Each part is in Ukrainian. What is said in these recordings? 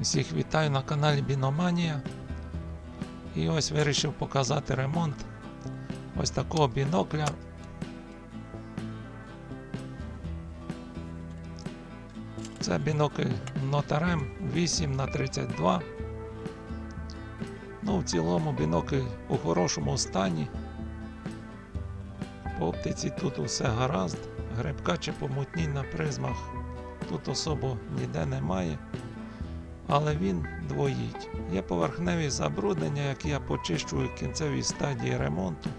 Всіх вітаю на каналі Біноманія. І ось вирішив показати ремонт ось такого бінокля. Це бінокль Notarem 8 на 32 Ну, в цілому бінокль у хорошому стані. По оптиці тут усе гаразд. Грибка чи помутнінь на призмах тут особо ніде немає. Але він двоїть. Є поверхневі забруднення, які я почищую в кінцевій стадії ремонту.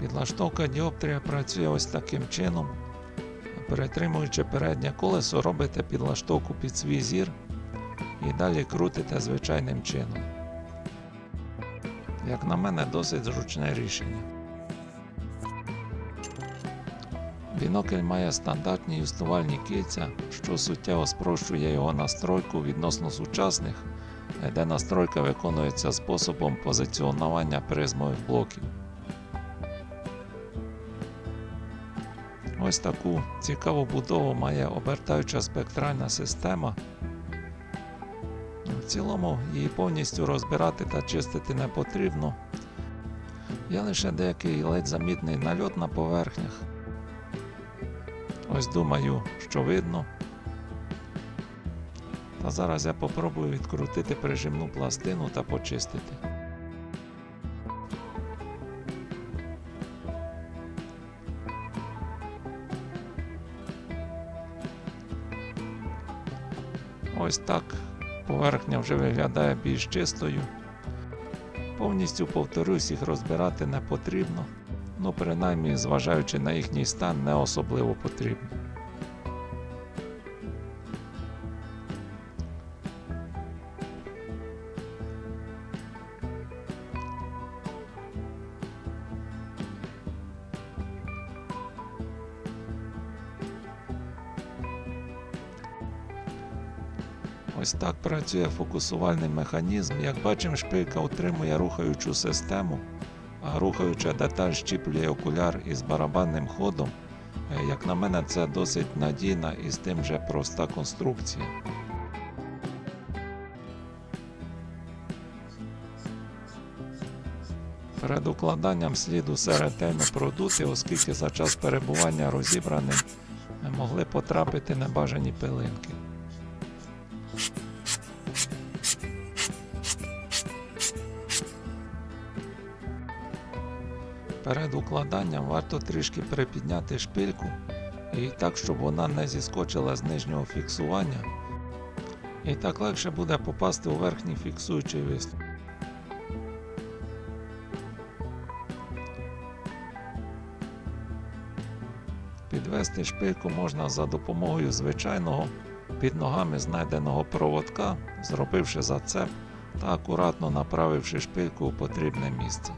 Підлаштовка діоптрія працює ось таким чином. Перетримуючи переднє колесо, робите підлаштовку під свій зір і далі крутите звичайним чином. Як на мене, досить зручне рішення. Бінокль має стандартні юстувальні кільця, що суттєво спрощує його настройку відносно сучасних, де настройка виконується способом позиціонування призмових блоків. Ось таку цікаву будову має обертаюча спектральна система. В цілому її повністю розбирати та чистити не потрібно. Є лише деякий ледь замітний нальот на поверхнях. Ось думаю, що видно. Та зараз я попробую відкрутити прижимну пластину та почистити. Ось так поверхня вже виглядає більш чистою. Повністю повторюсь, їх розбирати не потрібно, ну принаймні, зважаючи на їхній стан, не особливо потрібно. Ось так працює фокусувальний механізм. Як бачимо, шпилька утримує рухаючу систему, рухаюча деталь щіплює окуляр із барабанним ходом. Е, Як на мене, це досить надійна і з тим же проста конструкція. Перед укладанням слід усе ретельно продути, оскільки за час перебування розібраним е, могли потрапити небажані пилинки. Перед укладанням варто трішки припідняти шпильку і так, щоб вона не зіскочила з нижнього фіксування. І так легше буде попасти у верхній фіксуючий виступ. Підвести шпильку можна за допомогою звичайного під ногами знайденого проводка, зробивши зацеп та акуратно направивши шпильку у потрібне місце.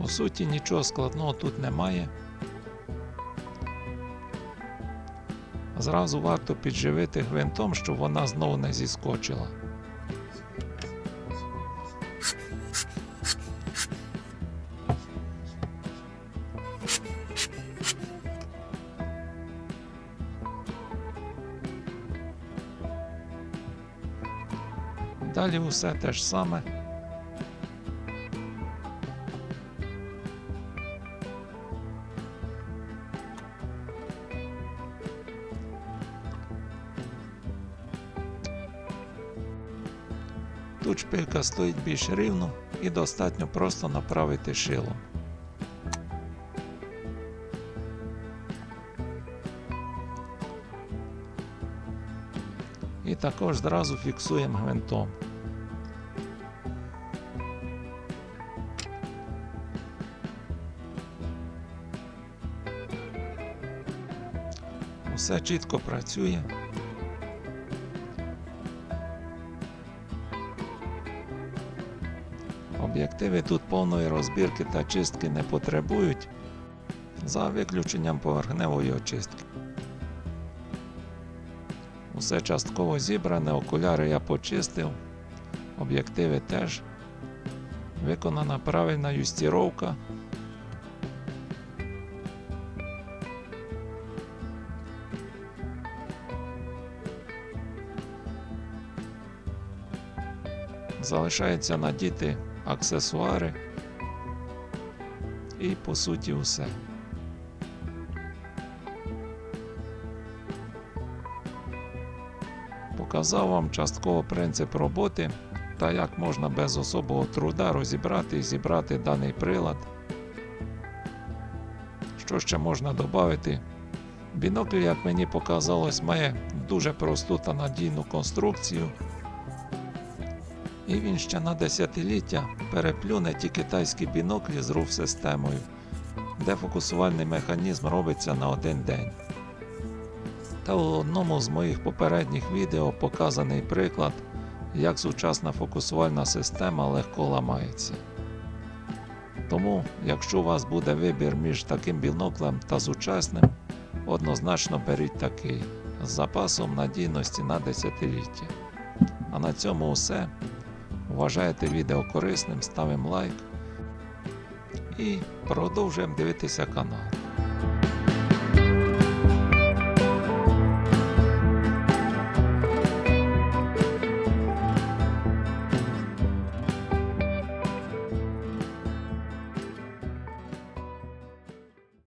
По суті, нічого складного тут немає. Зразу варто підживити гвинтом, щоб вона знову не зіскочила. Далі усе те ж саме. Тут шпилька стоїть більш рівно і достатньо просто направити шилом. І також зразу фіксуємо гвинтом. Все чітко працює. Об'єктиви тут повної розбірки та чистки не потребують, за виключенням поверхневої очистки. Усе частково зібране, окуляри я почистив, об'єктиви теж. Виконана правильна юстіровка. Залишається надіти аксесуари. І по суті все. Показав вам частково принцип роботи та як можна без особого труда розібрати і зібрати даний прилад. Що ще можна додати? Бінокль, як мені показалось, має дуже просту та надійну конструкцію. І він ще на десятиліття переплюне ті китайські біноклі з руф-системою, де фокусувальний механізм робиться на один день. Та у одному з моїх попередніх відео показаний приклад, як сучасна фокусувальна система легко ламається. Тому, якщо у вас буде вибір між таким біноклем та сучасним, однозначно беріть такий з запасом надійності на десятиліття. А на цьому все. Вважаєте відео корисним, ставимо лайк і продовжуємо дивитися канал.